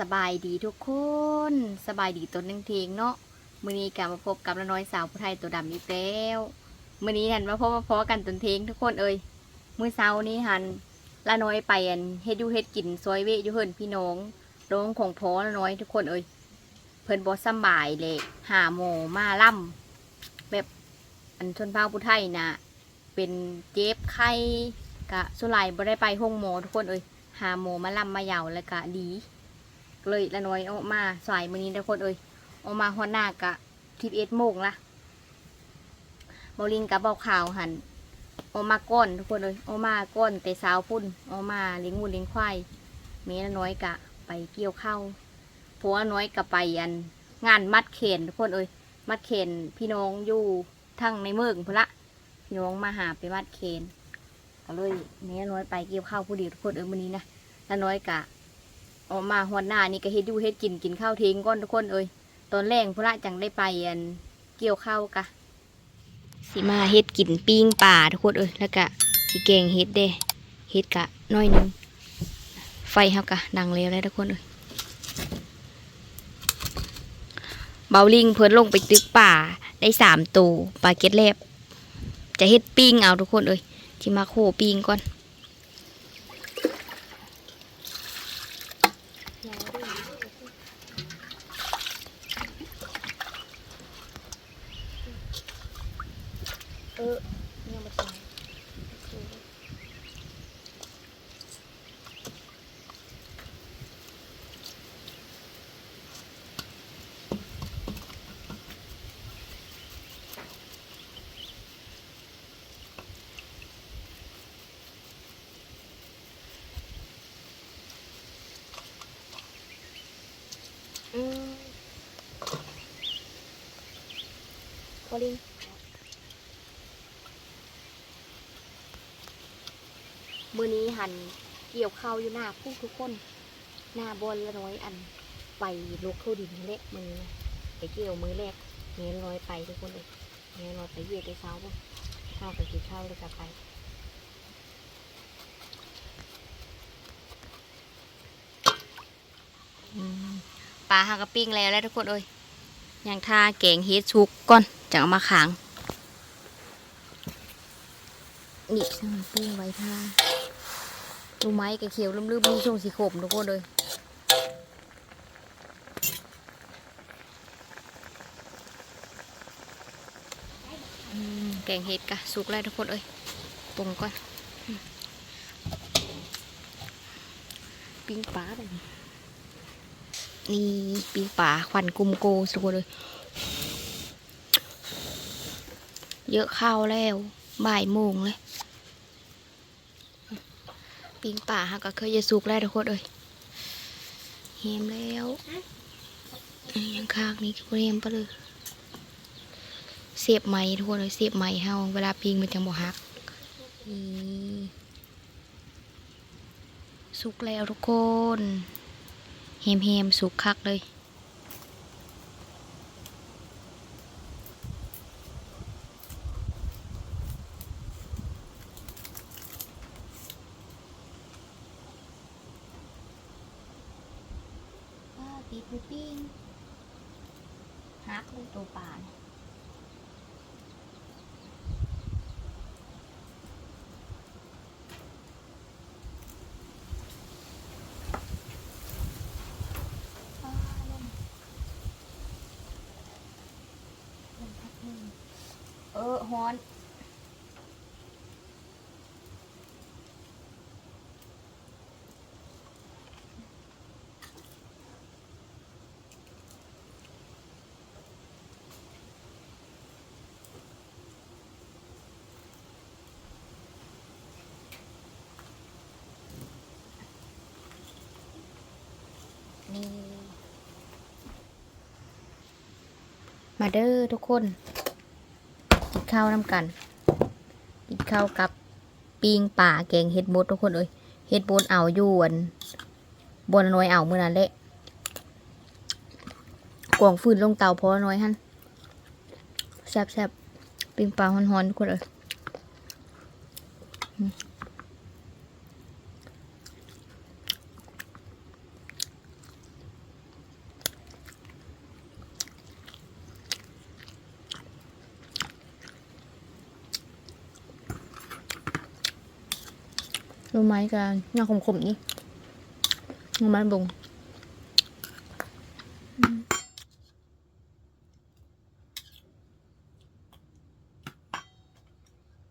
สบายดีทุกคนสบายดีตัวนึงเทงเนาะมือนี้กลับมาพบกับละน้อยสาวผู้ไทยตัวดำอีกแล้วมือนี้หันมาพบมาพอกันตนเทงทุกคนเอ่ยมือเช้านี้หันละน้อยไปอันเฮ็ดยูเฮ็ดกินซอยเวยูเพิ่นพี่น้องโรงของพอละน้อยทุกคนเอ่ยเพิ่นบ่สำบายเลยหาหมมาล่ำแบบอันชนเผ่าผู้ไทยนะเป็นเจ็บไข้กะสุไลบ่ได้ไปห้องหมอทุกคนเอ่ยหาหมมาล่ำมาเหยาแล้วก็ดี เลยละน้อยออกมาสายมือนี้ทุกคนเอ้ยออกมาฮอดหน้ากะทิพเอ็ดโมงละบอลิงกับเบาข่าวหันออกมาก้อนทุกคนเอ้ยออกมาก้อนแต่สาวพุ่นออกมาเลี้ยงงูเลี้ยงควายเมละน้อยกะ ไปเกี่ยวข้าวผัวน้อยกะไปอัน งานมัดเขนทุกคนเอ้ยมัดเขนพี่น้องอยู่ทั้งในเมืองพุ่นละพี่น้องมาหาไปมัดเขนก็เลยเมละน้อยไปเกี่ยวข้าวผู้เดียวทุกคนเอ้ยมื้อนี้นะละน้อยกะ ออกมาหอนหน้านี่ก็เฮ็ดดูเฮ็ดกินกินข้าวเทงก้อนทุกคนเอ้ยตอนแรกพระจังได้ไปอันเกี่ยวข้าวกะสิมาเฮ็ดกินปิ้งป่าทุกคนเอ้ยแล้วก็สิแกงเฮ็ดเด้เฮ็ดกะน้อยหนึงไฟเฮากะดังแล้วเลยทุกคนเอ้ยเบาลิงเพิ่นลงไปตึกป่าได้สามตัวปลาเก็ดแลบจะเฮ็ดปิ้งเอาทุกคนเอ้ยที่มาโคปิ้งก่อน เออเนี่ยมาใช้ อืมพอลิงมือนี้หันเกี่ยวเข้าอยู่หน้าผู้ทุกคน หน้าบอลละน้อยอันไปลกเข้าดินเละมือนี้ไปเกี่ยวมือแรกเงี้ยน้อยไปทุกคนเลยเงี้ยน้อยไปเหยียดไปเช้าบ่ข้าไปกินข้าวเลยกลับไป ปลาหากระปิ้งแล้วแล้วทุกคนเอ้ยยังทาแกงเฮ็ดชุกก่อนจะเอามาขางนี่ช่างปิ้งไว้ท่าดูไม้กระเขียวลืมๆมีช่วงสีขมทุกคนเลยแกงเห็ดกะสุกแล้วทุกคนเอ้ยปรุงก่อน ปิ้งปลาแบบนี้ นี่ปิ้งปลาควันกุมโกทุกคนเลย เยอะข้าวแล้วบ่ายโมงเลยปิงป่าฮะก็เคยจะสุกแล้วทุกคนเอ้ยเฮมแล้วยังคากนี่เฮมไปเลยเสียบไหมทุกคนเลยเสียบไหมเฮาเวลาปิงมันจังบ่ฮักนี่สุกแล้วทุกคน เฮมเฮมสุกคักเลย ป้าติดหมูปิ้งฮักเลยตัวป่าเนี่ยป้าลมลมพัดหนึ่งเออฮอน นี่ มาเด้อทุกคน กินข้าวน้ำกัน กินข้าวกับปิงป่าแกงเห็ดบดทุกคนเอ้ยเห็ดบดเอายวนบนน้อยเอาเมื่อนั้นแหละกวางฟืนลงเตาพอน้อยฮันแซ่บแซ่บๆปิงป่าฮอนๆทุกคนเอ้ย ต้นไม้กันงาขมๆนี่งาไม้บง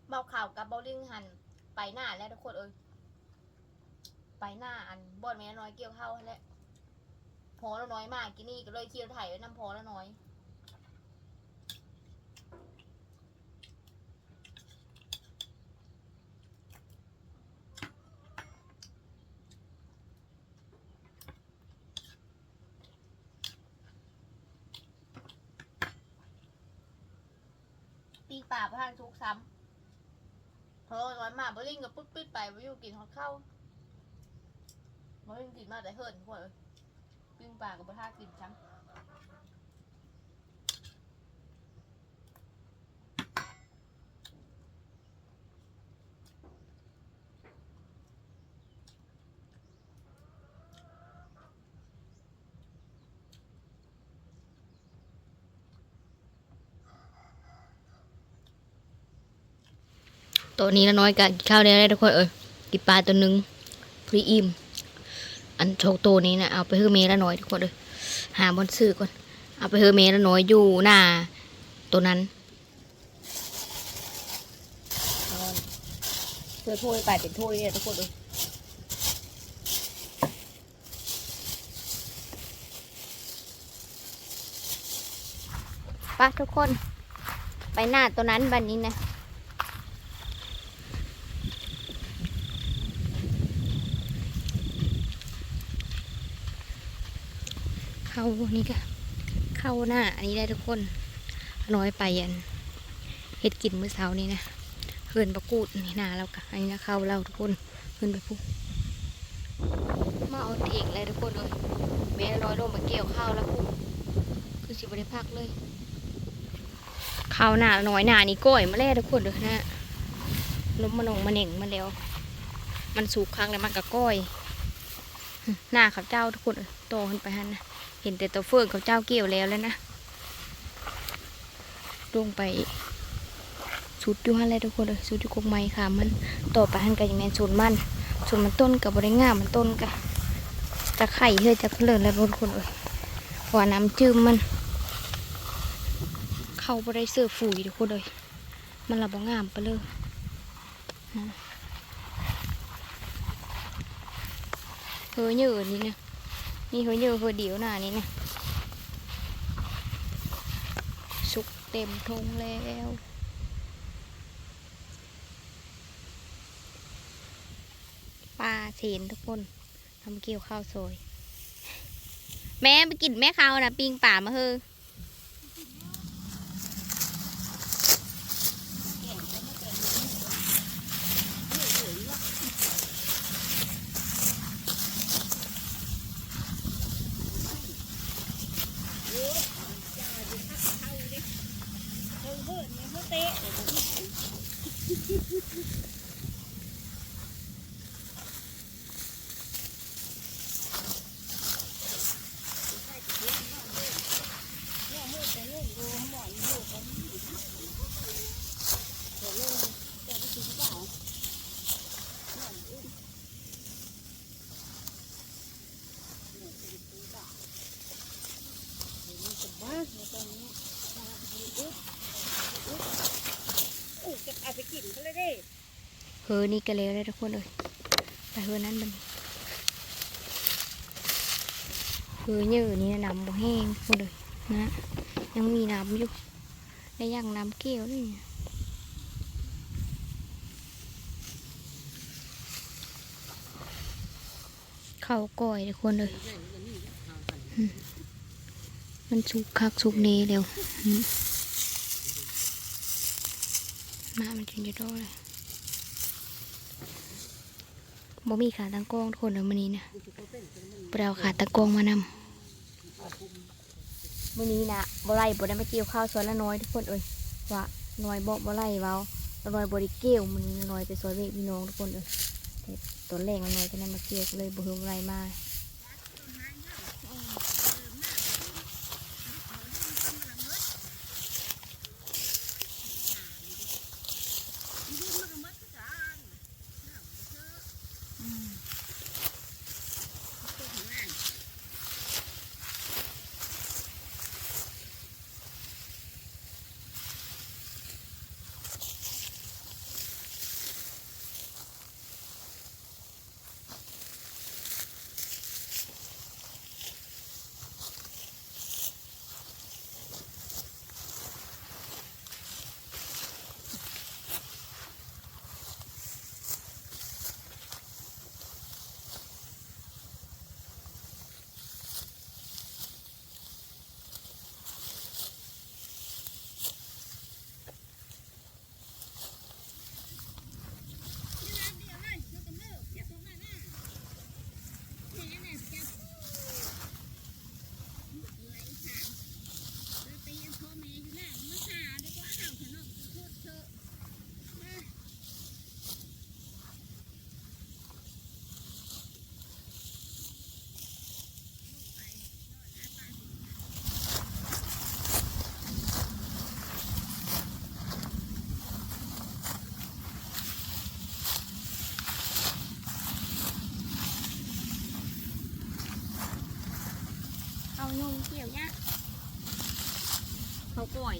เบาข่าวกับเบาลิงหัน ไปหน้าแล้วทุกคนเอ้ยไปหน้าอันบอนแม่น้อยเกี่ยวเข้าแล้วพอแล้วน้อยมากกินนี่ก็เลยเคี่ยวไถ่ไว้น้ำพอแล้วน้อย ปีกป่าระทานทุกซ้ำเพราะน้อยมากบริ่งก็ปุ๊บปิดไปไปอยู่กินหอดเข้าบริ่งกินมาแต่เฮิร์นพวกเอ้ยปิ้งป่ากับพระทากินช้ำ ตัวนี้ละน้อยกันข้าวได้ทุกคนเอ้ยกินปลาตัวหนึงพรีอิมอันโชกตัวนี้นะเอาไปเฮือเมละน้อยทุกคนเลยหาบนซื้อก่อนเอาไปเฮือเมละน้อยอยู่หน้าตัวนั้นเธอถ้วยไปเป็นถ้วยเนี่ยทุกคนเลยปะทุกคน ไปหน้าตัวนั้นบันนี้นะ เข้านี่ก็เข้าหน้า อันนี้ได้ทุกคนน้อยไปอันเห็ดกินมื้อเช้านี้นะเฮินประกูดนี่หนาแล้วกะอันนี้นะเข้าเราทุกคนเฮินไปพูมาเอาเองเลยทุกคนเลยแม่ร้อยลงมาเกี่ยวข้าวแล้วพูคือสิบได้พักเลยข้าวหน้าน้อยหน้านี่ก้อยมาแล้วทุกคนเลยนะลมมันองมันเน่งมาแล้ว มันสุกครั้งแล้วมันก็ก้อยหน้าข้าเจ้าทุกคนเอ้ยโตขึ้นไปหันนะ เห็นแต่ตัวเฟืองข้าเจ้าเกี่ยวแล้วแล้วนะลงไปสุดอยู่หันเลยทุกคนเลยสุดอยู่กกไม้ค่ะ มันต่อไปหันกันอย่างแมนสูนมันสูนมันต้นกับบริง่ามันต้นกะจะไข่เฮ้ยจะเคลื่อนแล้วทุกคนเลยเพราะว่าน้ำจืมมัน เข้าไปได้เสื้อฝุ่ยทุกคนเลยมันระบงามไปเลยเฮ้ยเยอะนี่เนะ นี่เขาเยอะเขาเดียวหน้านี้นะสุกเต็มทงแล้วปลาเชนทุกคนทำเกี่ยวข้าวซอย แม่ไปกินแม่ข้าวนะปิงป่ามาเฮอ เฮอนี่ก็แล้วเลยทุกคนเลยไปเฮอนั้นมันเฮอเยอะนี่นะน้ำบ่แห้งทุกคนเลยนะยังมีน้ำอยู่ได้ยังน้ำเกลียวนี่เข้าก่อยทุกคนเลยมันสุกคักสุกเนเร็วมมามันจึงจะโดนเลย บ่มีขาตั้งกล้องทุกคนเลยมันนี้นะเปล่าขาตั้งกล้องมานำมื่อนี้นะบ่ไล่บ่ได้มาเกี่ยวข้าวสวนละน้อยทุกคนเอ้ยว่าน้อยบ่บ่ไล่เว้าละน้อยบ่ได้เกี่ยวมื้อนี้ละน้อยไปสวนเวกพี่น้องทุกคนเอ้ยแต่ตอนแรกละน้อยจะได้มาเกี่ยวเลยบ่เฮิมไล่มา เขานุ่งเกี่ยวเนี่ย เขาก่อย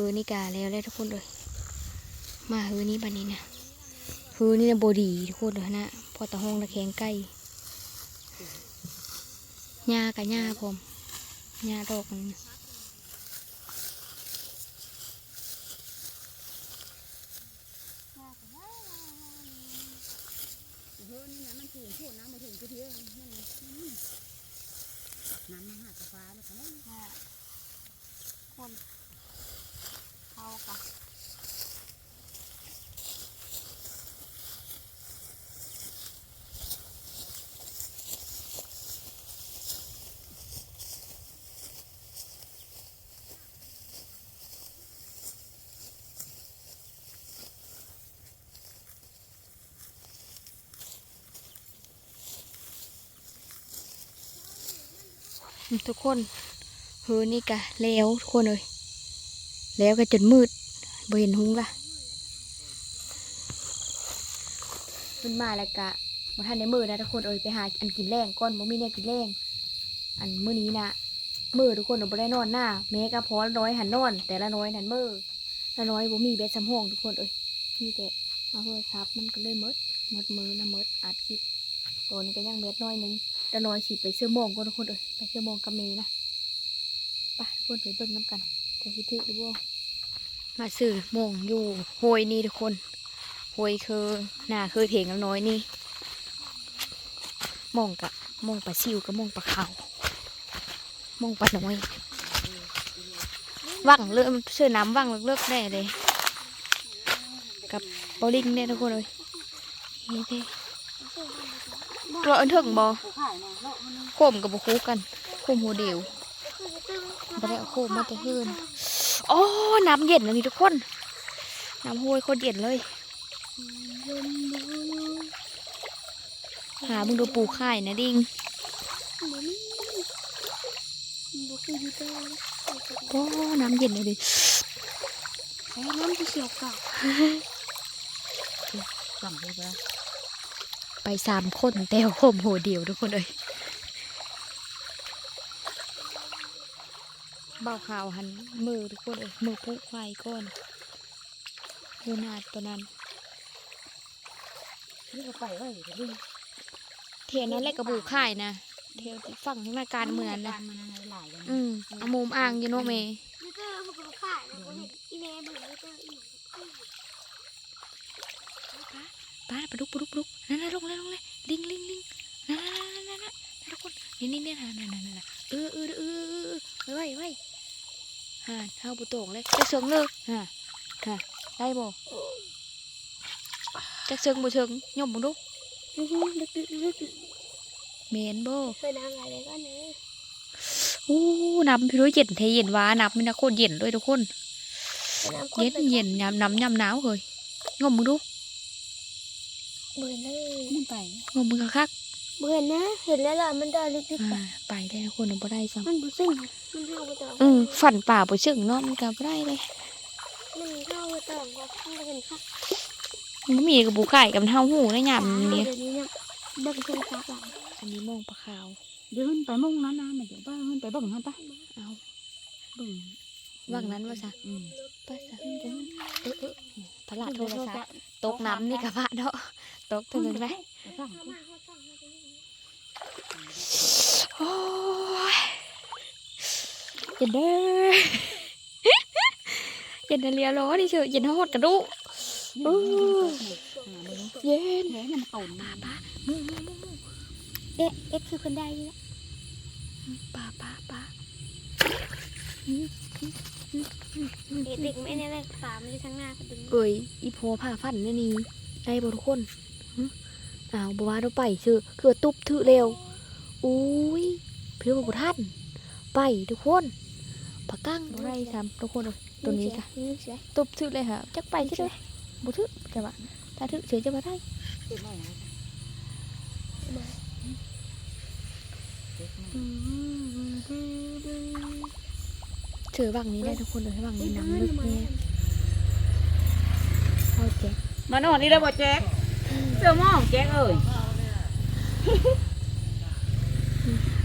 ฮือนี่กาแล้วเลยทุกคนเลยมาฮือนี้บันนี้นะฮือนี่นะบดีทุกคนเลยนะพอตะห้องตะแคงใกล้หญ้ากับหญ้าผมหญ้าดอกนี่ เฮ้ยนี่นะมันถูกโคตรน้ำมาถึงกระเทียมนั่นเลยน้ำมันหาดฟ้ามันก็ไม่ คนเข้ากับ ทุกคนเฮือนี่กะแล้วทุกคนเลยแล้วก็จนมืดบ่เห็นหุงละมันมาแล้วกะมาทันในมือนะทุกคนเอ้ยไปหาอันกินแรงก่อนบ่มีเนี่ยกินแรงอันมื้อนี้นะมือทุกคนบ่ได้นอนหน้าแม้กะพอละน้อยหันนอน แต่ละน้อยนั่นมือละน้อยบ่มีเบ็ดสำห้องทุกคนเอ้ยมีแต่เอาโทรศัพท์มันก็เลยหมดหมดมือนะหมดอัดคลิป ตัวนี้ก็ยังเบ็ดน้อยหนึงตะน้อยสิไปเสื้อโมงก่อนทุกคนเอ้ยไปเสื้อโมงกับเมนะไปทุกคนไปเบิ่งน้ำกันจะคิดถึกหรือบ่ามาซื้อโมงอยู่โฮยนี่ทุกคนโฮยคือหน้าคือเถงน้อยนี่โมงกะโมงปลาซิวกับโมงปลาเขาวโมงปลาน้อยว่างเลือกซื้อน้ำว่างเลือกได้เลยกับโบลิ่งเนี่ยทุกคนเลยนี่เด้ ตัวอันถึงบ่ขายนะเลาะมันโคมกับบุคูกันโคมหัวเดียวบ่ได้เอาโคมมาแต่เฮือนโอ้น้ำเย็นอันนี้ทุกคน น้ำห้วยโคตรเย็นเลย หามึงดูปูข่ายนะดิงโอ้น้ำเย็นเลยดิน้ำที่เสียวกับสั่งไปปะ ไปสามคนแต่โคมหัวเดียวทุกคนเลยเบาข่าวหันมือทุกคนเลยมือปูควายก้อนดูนาดตัวนั้นนี่ก็ไปไว้เดี๋ยวนี้เทียนนั้นแหละกระบูข่ายนะเทียนฝั่งทางหน้าการเมืองนะการมันอะไรหลายกันอืมเอามุมอ่างอยู่เนอะเมลิเตอร์มันก็ขายนะเห็นอีเมย์เหมือนลิเตอร์อีกป้าปลาดุกปลาดุกปลาดุก นั่นน่ะลงเลยลงเลยลิงลิงลิงนั่นนั่นนั่นนั่นทุกคนนี่นี่นี่นั่นนั่นนั่นนั่นเออเออเออเออเออไว้ไว้ฮ่าเท้าบุโต่งเลยจะเชิงเลยฮ่าฮ่าได้บ่จะเชิงบ่เชิงย่อมบ่ดุลึกลึกลึกเมนบ่เคยน้ำอะไรก็เนื้ออู้น้ำพี่รู้เย็นเทเย็นว้าน้ำมันนะโคตรเย็นด้วยทุกคนน้ำเย็นเย็นยำน้ำยำหนาวเลยงมมึงดู เบื่อเลยมันไปงมมึงคักเบื่อนะ เห็นแล้วล่ะมันดอลึกลึกๆอ่าไปได้ทุกคนเอาบ่ได้ซ้มันบุซึ่งมันเข้าไปต่อำอืมฝันป่าบ่เชิงเนาะมันก็บ่ได้เลยมันเข้าไปต่อก็เข้าไปกันค่ะมันมีกับบุไข่กับเท้าหูในยามนี้เดี๋ยวนี้เนี่ยเบิ่งเครื่องซักหลังอันนี้มองปลาขาวเดี๋ยวขึ้นไปมุ่งนั้นนะมันเดี๋ยวป้าขึ้นไปเบิ่งฮันปะเอาบึ้งว่างนั้นว่าซะอืมไปซะเออเออเออพลาดโทรศัพท์ตกน้ำนี่กะพะเนาะ ตกตัวนึงไหมฟังเข้ามาเข้าฟังมาตรงนี้โอ้ยอย่าเด้ออย่าเด้อเลียล้อดิเชอะอย่าหดกระดูกโอ้ยเย็นแผลมันตุ่นป้าป้ามูมูมูมูเอ๊ะเอ๊ะคือคนได้นี่แหละป้าป้าป้าเด็กเด็กไม่ได้เลยฝามันอยู่ทางหน้าก็ดึงเอ้ยอีโพผ่าฟันนี่นี่ได้บ่ทุกคนหึ อ้าวบ่ว่าเราไปชื่อคือว่าตุบถือเร็วอุ้ยเพื่อบ่ทันไปทุกคนปากกั้งบ่ได้ซ้ำทุกคนเอ้ยตัวนี้ค่ะนี่เสียตุบถือเลยค่ะจักไปใช่ไหมบ่ถือแต่ว่าถ้าถือเฉยจะบ่ได้เจ็บไหมนะเจ็บไหมเจอบังนี้ได้ทุกคนเลยบังนี้น้ำลึกเนี่ยเอาแจ็คมานอนนี่แล้วบ่แจ๊ก เสื้อหม่องแจ๊กเอ้ย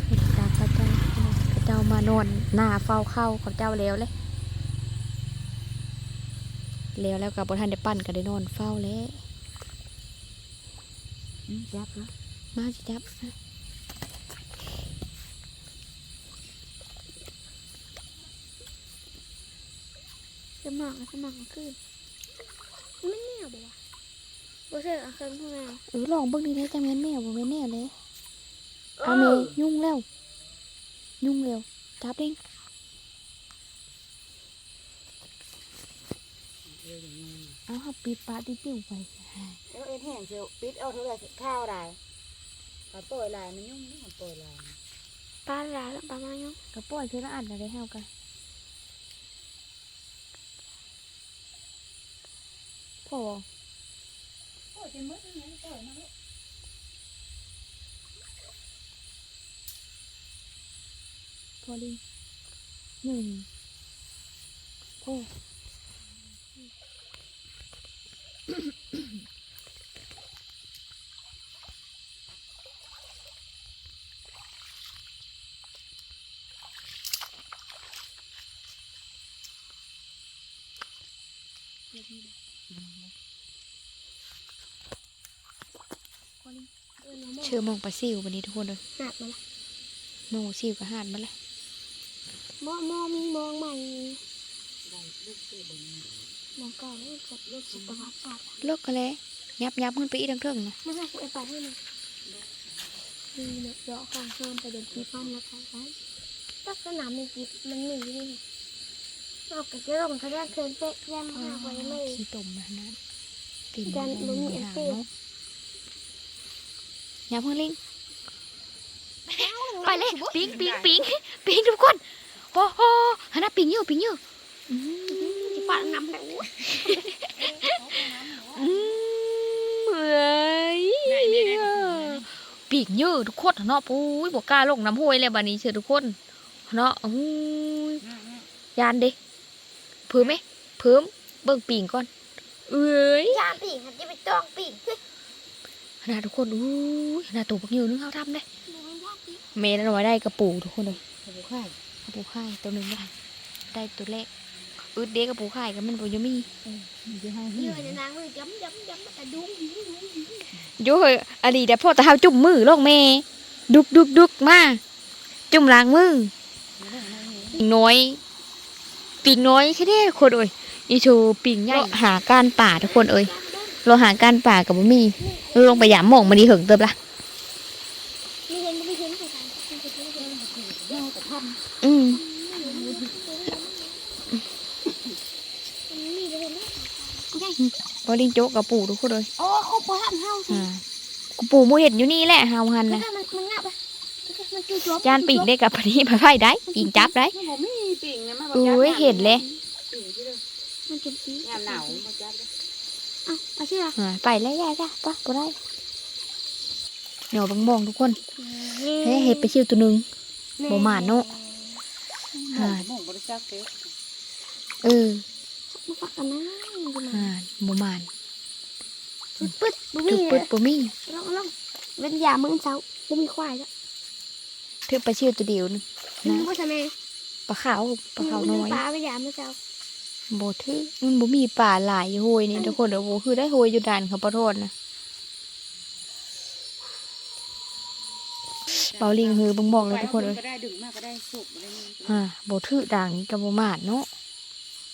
เห็นตาพระเจ้าพระเจ้ามานอนหน้าเฝ้าเข้าของเจ้าแล้วเลยแล้วแล้วกับบทันได้ปั้นก็ได้นอนเฝ้าแล้วอืมจับนะมาสิจับสมองสมองขึ้นมันแนวบ่วะ บ่เชื่อเอาเครื่องข้างในเออลองเบิ่งดีได้จังแม่นแมวบ่แม่นแน่เลยเอาเมยยุ่งแล้วยุ่งเร็วจับเด้งเอออย่างนี้เอาหับปิดปลาติ้วๆไปแล้วเอ็นแห้งเชียวปิดเอาเท่าไหร่ข้าวได้เขาปล่อยลายมันยุ่งนี่มันปล่อยลายปลาหลาแล้วปลามายังกระป๋อยคือละอันอะไรเฮากันพ่อโอ้ย จะมืดยังไงปล่อยมาลูกพอดีหนึ่งโอ้ เออน้ำ เชื่อมองปลาซิววันนี้ทุกคนเลยหนักมาละมองซิวกับหาดมาแล้วมอมอมีมองใหม่ได้ลูกเสื้อบนมองเก่าเรื่องกับเรื่องสุขภาพศาสตร์เลิกกันแล้วยับยับขึ้นไปอีกทั้งเทิงนะไม่ใช่ไอ้ปลาให้มันดีเนาะเดาะข้างเพิ่มไปเดินที่ปั้นแล้วกันไปลักษณะมันกิบมันหนีนี่นอกจากจะลงเขาได้เคินเตะแย่มากกว่ายังไม่ขี้ตมนะนะตีนกันลุ้นมีเอ็นหางเต้ เนาะยับเพิ่งลิงไปเลยปิงปิงปิงปิงทุกคนโอ้โหฮานาปิงอยู่ปิงอยู่อืมที่ปั้นน้ำแล้วอืมเอ้ยปีกเยอะทุกคนเนาะปุ้ยบอกกล้าลงน้ำห้วยเลยบัดนี้เชื่อทุกคนเนาะอุ้ยยานเด้เพิ่มไหมเพิ่มเบิ่งปีงก่อนเอ้ยยาปีกมันจะไปตองปีกเฮ้ย ขนาดทุกคนอุ้ยขนาดตัวปักอยู่นึงเขาทำได้หนูไม่ยากปีกเมย์น้อยได้กระปูทุกคนเลยเขาบอกให้กระปูไข่ตัวหนึ่งได้ได้ตัวแรกอึดเด็กกระปูไข่กันมันบ่ยังมีมันจะให้เยอะในนางเลยย้ำย้ำย้ำแต่ดุ้งดุ้งดุ้งดุ้งโย่เฮ้ยอดีแต่พ่อตาเฮาจุ่มมือลงเมย์ดุกดุกดุกมาจุ่มล้างมือปิงน้อยปิงน้อยแค่นี้คนเอ้ยอีโชว์ปิงใหญ่หาการป่าทุกคนเอ้ย เราหาการป่ากับบ่มีเราลงไปหยามหมองมาดีเหิงเติบละไม่เห็นไม่เห็นใครทำไม่เห็นไม่เห็นแม่แต่ทอืมนี่ไม่เห็นนะบอลิงโจ๊กกับปู่ทุกคนเลยโอ้เขาปวดหันเฮาสิอ่ากูปู่มูเห็นอยู่นี่แหละเฮาหันมันนะมันมันงับอะมันจู่โจมจานปิงได้กับพอดีไปไฟได้ปิงจับได้ำมันบ่มีปิ่งนะมันบ่อุ้ยเห็นเลยปิ่งที่เด้อมันเป็นสียามหนาวมันจับ เลยอะเอาเชื่ออ่าไปแล้วย่าจ้ะปะบ่ได้เหนียวบังบองทุกคนเฮ้ยเห็ดไปชิวตัวหนึงบ่หมาเนาะหม่องหม่องบริจาคเด้อเออมาฟักกันนะมันจะมาอ่าบ่มานปึ๊ดปึ๊ดบุ้จุมีดเลปึ๊ยดบ่มีลองลองเว้นยามื้อเช้าบุ้มีควายแล้วถือไปชิวตัวเดียวนึงนี่นะก็จะแม่ปลาขาวปลาขาวน้อยปลาไปยามเมื่อเช้า โบถือมันบ่มีป่าหลายโหยนี่ทุกคนเดี๋ยวโบคือได้โหยอยู่ด่านเขาปะโทษนะเบาลิงคือบังบอกเลยทุกคนเอ้ยก็ได้ดึงมากก็ได้สุกได้นี่อ่าโบถือด่างนี้กับโบมาดเนาะ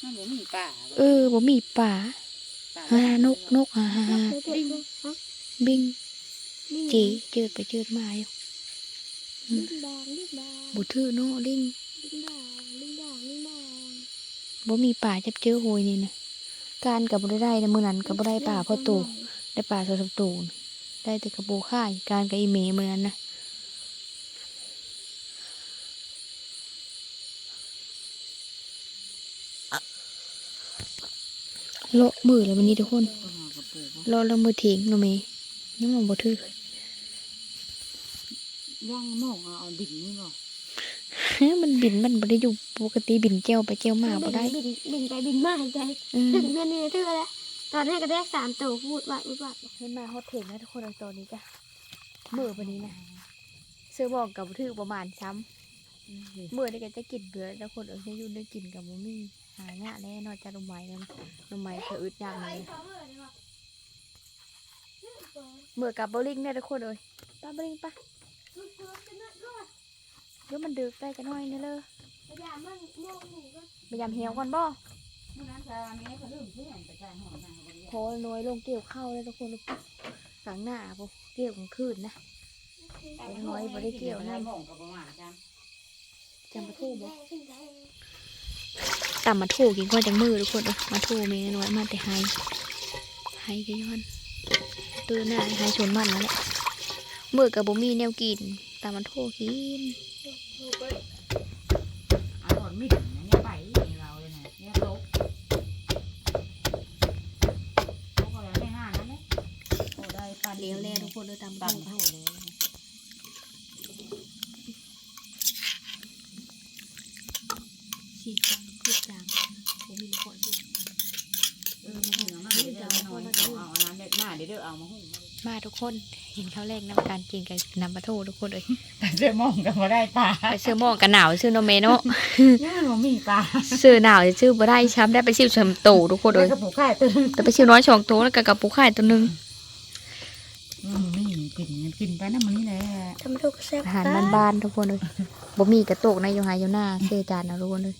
มันบ่มีป่าเออบ่มีป่าป่าฮ่านกนกฮ่าฮ่าฮ่าดิ้งฮะบิงดิ้งจีเจิดไปเจิดมาอยู่ดิ้งดางดิ้งดางโบถือเนาะลิงดิ้งดางดิ้งดางดิ้งดาง บ่มีป่าจับเจอโหยนี่นะการกับบ่ได้ได้นะมื้อนั้นกับบ่ได้ป่าพ่อตู่ได้ป่าสองตูนได้แต่กระโบค่ายการกับอีเมมื้อนั้นนะโละมือแล้ววันนี้ทุกคนโละแล้วมือทิ้งเนาะเมยังมองบ่ถือย่างมองเอาดิ่งนี่บ่ มันบินมันบ่ได้อยู่ปกติบินเจียวไปเจียวมาบ่ได้ บินบินไปบินมาหายใจอืมถึงเพื่อนนี่เท่าแล้วตอนแรกก็ได้สามตัวพูดว่าพูดว่าเห็นมาฮอตเทคนะทุกคนเอาตอนนี้จ้ะมือวันนี้นะเสื้อบอกกับถือประมาณซ้ำมือนี่ก็จะกินเบื่อแล้วคนเออจะอยู่ได้กินกับบ่มีหายากแน่นอนจะลงไม้นั้นลงไม้เธออึดยากเลยมือกับโบลิ่งเนี่ยทุกคนเอ้ยป้าโบลิ่งปะ เดี๋ยวมันดึกได้กันหน่อยนี่เลยพยายามเหี่ยวก่อนบ่มื้อนั้นจะแม่ก็ลืมเพื่อนไปจ่ายหอมนางบ่ได้พอน้อยลงเกี่ยวข้าวเลยทุกคนกลางหน้าพวกเกี่ยวกลางคืนนะน้อยบ่ได้เกี่ยวนะหมองก็ประมาณจ้ะจำมาทูบ่ตำมาทูกินก่อนจังมือทุกคนเอ้ยมาทูเมน้อยมาแต่ไฮไฮกันย้อนตื่นหน้าไฮชวนมันนั่นแหละมือกับบ่มีแนวกินตำมาทูกิน เอาหอดมิดนะเนี่ยไปนี่เราเลยนะเนี่ยโต๊ะโต๊ะก็แล้วไม่ห้านั่นแหละโอ้ได้ปานเลี้ยวแล่ทุกคนเลยตำตามเท่าเลยชีจังคือจังบ่มีคนดูเออมาหุงเอามาเดี๋ยวเอานอนเอาเอาอันนั้นเด็ดมาเดี๋ยวเดี๋ยวเอามาหุงมมาทุกคน เห็นเขาวแรกน้ำการกินกันนำมาทูทุกคนเลยแต่เสื้อมองก็บ่ได้ปลาไปซื้อหม้อกันหนาวซื้อโนเมโนะยังมันมีปลาซื้อหนาวจะซื้อบ่ได้ช้ำได้ไปซิวชมโตทุกคนเลแล้วยก็ปลูกข้าวตื่นแต่ไปซิวน้อยสองตัวแล้วก็กับปูไข่ตัวหนึงมันไม่กินมันกินไปนั่นมันนี่แหละทำถูกแซ่บอาหารบ้านๆทุกคนเลยบ่มีกระโตกในอยู่หายอยู่หน้าเซจานนะทุกคนเลย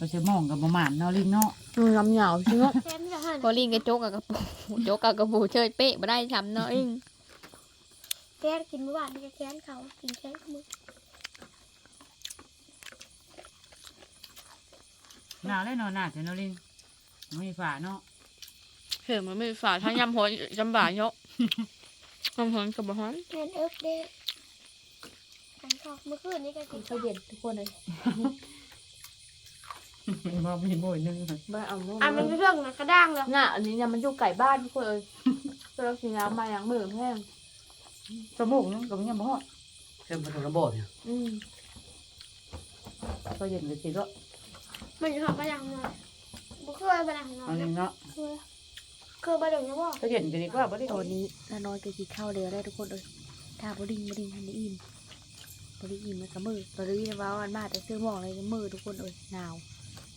ไปเสื้อมองกับประมาณเนาะลิงเนาะมือลำเหยาวใช่ไหมแซ่บจะหันพอลิงกระโจกกับกระปูโจกกับกระปูเชยเป๊ะบ่ได้ช้ำเนาะเองแก้กินเมื่อวานนี่ก็แค้นเขากินแค้นมือหนาวเลยเนาะหนาวแต่เนาะลิงไม่มีฝาเนาะเห็นมันไม่ฝาทั้งยำหอยจำบ่ายเนาะยำหอยกับบ่หอยแค้นเอิบเด้กันเขาเมื่อคืนนี้ก็กินเขาเย็นทุกคนเลย บ่มีบ่อยนึงบ้าเอาอะมันเป็นเรื่องนะกระด้างแล้วน่ะอันนี้เนี่ยมันอยู่ไก่บ้านทุกคนเลยเราสีน้ำมาอย่างมือแห้งสมูกนึงก็ยังบ่ฮอดเชื่อมพันธุระบบเนี่ยอืมก็เย็นไปสิก็มันจะทำกระด้างหน่อยบุเคยกระด้างหน่ออัยนนี้เนาะเคยเคยกระด้างนะบ่ก็เย็นไปดีกว่าบ่ได้ตอนนี้น้าน้อยก็กินข้าวเร็วได้ทุกคนเลยถ้าบดิงบดิงทันได้อิ่มบดิอิ่มมันก็มือตอนนี้ว่าวันมาแต่ซื้อหม้ออะไรก็มือทุกคนเลยหนาว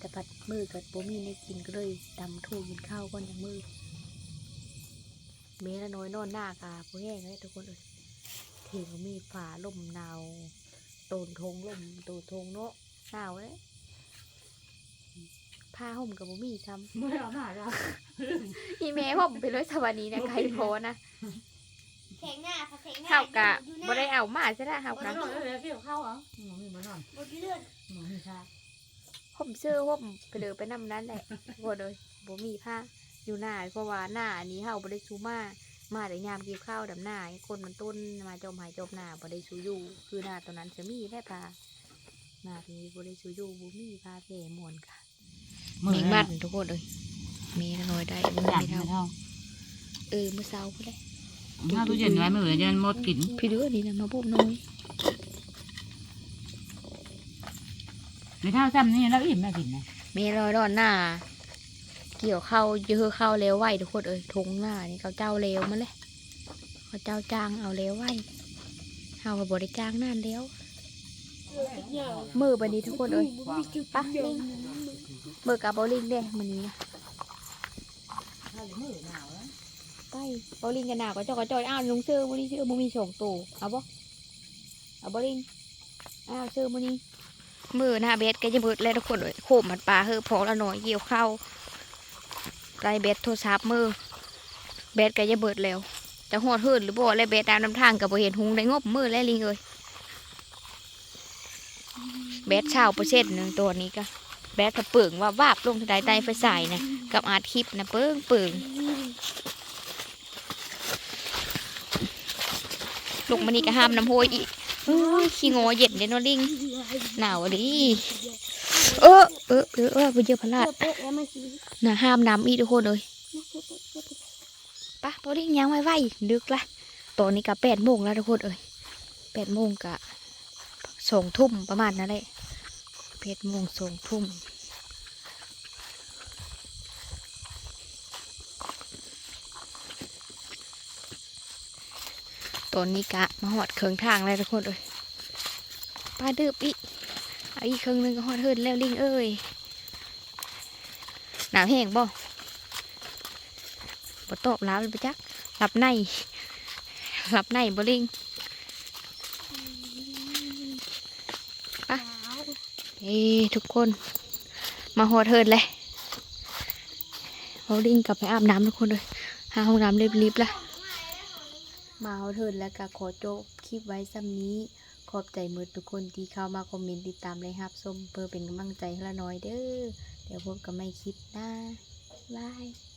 แต่ผัดมือกับโบมีในกินก็เลยดำทูกินข้าวก่อนอย่างมือเมละน้อยนอนหน้ากาผู้แห้งเลยทุกคนเลยเถียงมีฝาลมหนาวโตนทงลมโตนทงเนาะหนาวเลยผ้าห่มกับโบมีทำไม่เอาหน้าเราอีเมลผมไปเลยสวัสดีนะใครโพสต์นะแข็งหน้าค่ะแข็งหน้าเฮากะบ่ได้เอามาใช่ไหมเฮาบ่กะนอนเลยเกี่ยวข้าวอะบ่มีบ่นอนบนเลื่อนบ่มีชา ผมเสื้อผมไปเลยไปนำนั้นแหละบ่เลยบ่มีผ้าอยู่หน้าเพราะว่าหน้าอันนี้เฮาบ่ได้ซูมามาแต่ยามเกี่ยวข้าวดำหน้าให้คนมันต้นมาจมหายจมหน้าบ่ได้ซูอยู่ คือหน้าตอนนั้นจะมีแค่ปลาหน้าที่บ่ได้ซูอยู่บ่มีผ้าแผ่มวนค่ะมีมัดทุกคนเลยมีน้อยได้มืออยากไม่ให้เท่าเท่าเออมื้อเช้าพุ่นแหละถ้าตู้เย็นไว้มื้อเย็นหมดกินพี่เดือดีนะมาบุบน้อย ไม่เท่าซ้ำนี่แล้วอิ่มแม่กินนะเมลอยดอนหน้า เกี่ยวเข้าวเยอะเข้าวเร็วไหวทุกคนเอ้ยทงหน้านี่เขาเจ้าเร็วมาเลยเขาเจ้าจ้างเอาเร็วไหวเฮาก็บ่ได้จ้างนานแล้วมือบัดนี้ทุกคนเอ้ยมีจุดปะลิงเบิกกับโบลิ่งเด้มื้อนี้นะถ้าอยู่มือหนาวนะไปโบลิ่งกันหนาวก็จอยก็จอยอ้าวลุงซื้อมื้อนี้ซื้อบ่มีสองตู้เอาบ่เอาโบลิ่งอ้าวซื้อมื้อนี้ มือหน้าเบ็ดก็จะเบิดแล้วทุกคนเอ้ยโคมมันปลาเฮอพอละหน่อยเกี่ยวเข้าไรเบ็ดโทรศัพท์มือเบ็ดก็จะเบิดแล้วจะหดหื่นหรือบ่แล้วเบ็ดตามน้ำทางก็บ่เห็นหุงได้งบมือแล้วลิงเอ้ยเบ็ดเช่าเปอร์เซ็นต์หนึ่งตัวนี้ก็แบดกระเปิงว่าบาบลงทะไดไตไฟใส่นะกับอาร์ตคลิปนะเปิงเปิงลูกมันนี่ก็ห้ามน้ำโพยอีก อ้ยขี้งอเย็นเดนอลิงหนาวดิเออเออเออเออไปเจอพลาดเป๊ะแล้วมันสีน่ะห้ามน้ำอีทุกคนเลยปะพอลิงยังไว้ไว้ดึกละตอนนี้กะแปดโมงแล้วทุกคนเอ้ยแปดโมงกะสองทุ่มประมาณนั้นแหละแปดโมงสองทุ่ม ตอนนี้กะมาหอดเครื่องทางแล้วทุกคนเอ้ยปลาดืบอีเอาอีกเครื่องหนึงก็หอดเฮินแล้วลิงเอ้ยหนาวแห้งบ่บ่ตบรับเลยปจักหลับในหลับในบ่ลิงขาวเอ้ทุกคน มาหอดเฮินเลยเอาลิงกลับไปอาบน้ำทุกคนเลยหาห้องน้ำรีบๆละ มาเอาเถิดแล้วก็ขอจบคลิปไว้ซ้ำนี้ ขอบใจมือทุกคนที่เข้ามาคอมเมนต์ติดตามเลยครับส้มเพื่อเป็นกำลังใจให้ละน้อยเด้อเดี๋ยวพบกันไม่คลิปหน้าบาย